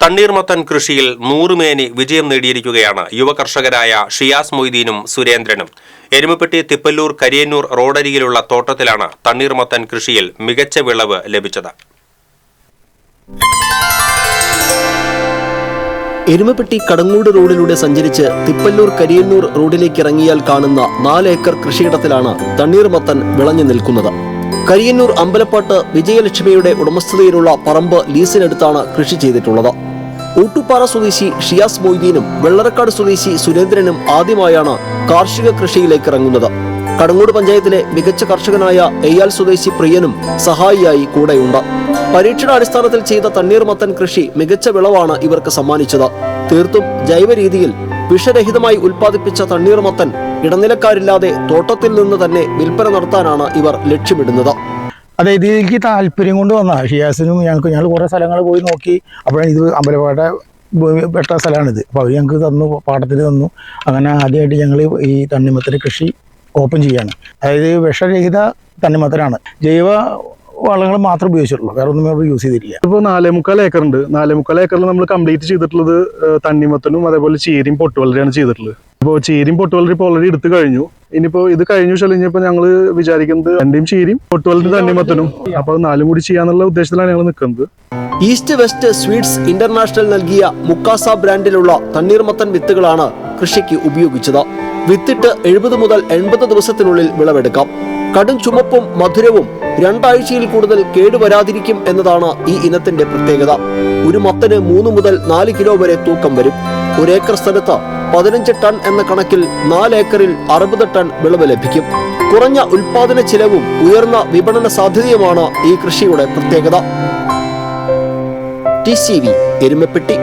തണ്ണീർമത്തൻ കൃഷിയിൽ നൂറുമേനി വിജയം നേടിയിരിക്കുകയാണ് യുവ കർഷകരായ ഷിയാസ് മൊയ്തീനും സുരേന്ദ്രനും. എരുമപ്പെട്ടി തിപ്പല്ലൂർ കരിയന്നൂർ റോഡരികിലുള്ള തോട്ടത്തിലാണ് തണ്ണീർമത്തൻ കൃഷിയിൽ മികച്ച വിളവ് ലഭിച്ചത്. എരുമപ്പെട്ടി കടങ്ങൂട് റോഡിലൂടെ സഞ്ചരിച്ച് തിപ്പല്ലൂർ കരിയന്നൂർ റോഡിലേക്ക് ഇറങ്ങിയാൽ കാണുന്ന നാലേക്കർ കൃഷിയിടത്തിലാണ് തണ്ണീർമത്തൻ വിളഞ്ഞു നിൽക്കുന്നത്. കരിയന്നൂർ അമ്പലപ്പാട്ട് വിജയലക്ഷ്മിയുടെ ഉടമസ്ഥതയിലുള്ള പറമ്പ് ലീസിനെടുത്താണ് കൃഷി ചെയ്തിട്ടുള്ളത്. ഊട്ടുപാറ സ്വദേശി ഷിയാസ് മൊയ്തീനും വെള്ളറക്കാട് സ്വദേശി സുരേന്ദ്രനും ആദ്യമായാണ് കാർഷിക കൃഷിയിലേക്ക് ഇറങ്ങുന്നത്. കടങ്ങൂട് പഞ്ചായത്തിലെ മികച്ച കർഷകനായ എയ്യാൽ സ്വദേശി പ്രിയനും സഹായിയായി കൂടെയുണ്ട്. പരീക്ഷണാടിസ്ഥാനത്തിൽ ചെയ്ത തണ്ണീർമത്തൻ കൃഷി മികച്ച വിളവാണ് ഇവർക്ക് സമ്മാനിച്ചത്. തീർത്തും ജൈവ രീതിയിൽ വിഷരഹിതമായി ഉൽപ്പാദിപ്പിച്ച തണ്ണീർമത്തൻ ഇടനിലക്കാരില്ലാതെ തോട്ടത്തിൽ നിന്ന് തന്നെ വിൽപ്പന നടത്താനാണ് ഇവർ ലക്ഷ്യമിടുന്നത്. അതെ എനിക്ക് താല്പര്യം കൊണ്ട് വന്ന. ഷിയാസിനും ഞങ്ങൾക്ക് ഞങ്ങൾ കുറേ സ്ഥലങ്ങൾ പോയി നോക്കി. അപ്പോഴാണ് ഇത് അമ്പലപ്പാട്ട പെട്ട സ്ഥലമാണിത്. അപ്പോൾ അവർ ഞങ്ങൾക്ക് തന്നു പാടത്തിന് തന്നു. അങ്ങനെ ആദ്യമായിട്ട് ഞങ്ങൾ ഈ തണ്ണിമത്തര കൃഷി ഓപ്പൺ ചെയ്യാണ്. അതായത് വിഷരഹിത തണ്ണിമത്തരാണ് ജൈവ വളങ്ങൾ മാത്രം ഉപയോഗിച്ചിട്ടുള്ളൂ. വേറെ ഒന്നും നമ്മൾ യൂസ് ചെയ്തിട്ടില്ല. ഇപ്പോൾ നാലേ മുക്കാൽ ഏക്കറുണ്ട് നാലേ മുക്കാൽ ഏക്കറിൽ നമ്മൾ കംപ്ലീറ്റ് ചെയ്തിട്ടുള്ളത് തണ്ണിമത്തനും അതേപോലെ ചീരയും പൊട്ടുവളരെയാണ് ചെയ്തിട്ടുള്ളത്. അപ്പോൾ ചീരയും പൊട്ടുവളരി ഇപ്പോൾ ഓൾറെഡി എടുത്തു കഴിഞ്ഞു. ഇനിയിപ്പോൾ ഇത് കഴിഞ്ഞ വെച്ചാൽ ഇനിയിപ്പോ ഞങ്ങൾ വിചാരിക്കുന്നത് രണ്ടിയും ചീരിയും പൊട്ടുവളരി തണ്ണിമത്തനും അപ്പോൾ അത് നാലും കൂടി ചെയ്യാന്നുള്ള ഉദ്ദേശത്തിലാണ് ഞങ്ങൾ നിൽക്കുന്നത് ഈസ്റ്റ് വെസ്റ്റ് സ്വീറ്റ്സ് ഇന്റർനാഷണൽ നൽകിയ മുക്കാസ ബ്രാൻഡിലുള്ള തണ്ണീർമത്തൻ വിത്തുകളാണ് കൃഷിക്ക് ഉപയോഗിച്ചത്. വിത്തിട്ട് എഴുപത് മുതൽ എൺപത് ദിവസത്തിനുള്ളിൽ വിളവെടുക്കാം. കടും ചുമപ്പും മധുരവും രണ്ടാഴ്ചയിൽ കൂടുതൽ കേടുവരാതിരിക്കും എന്നതാണ് ഈ ഇനത്തിന്റെ പ്രത്യേകത. ഒരു മത്തന് മൂന്ന് മുതൽ നാല് കിലോ വരെ തൂക്കം വരും. ഒരേക്കർ സ്ഥലത്ത് പതിനഞ്ച് ടൺ എന്ന കണക്കിൽ നാല് ഏക്കറിൽ അറുപത് ടൺ വിളവ് ലഭിക്കും. കുറഞ്ഞ ഉൽപാദന ചിലവും ഉയർന്ന വിപണന സാധ്യതയുമാണ് ഈ കൃഷിയുടെ പ്രത്യേകത. T C V Erumapetty.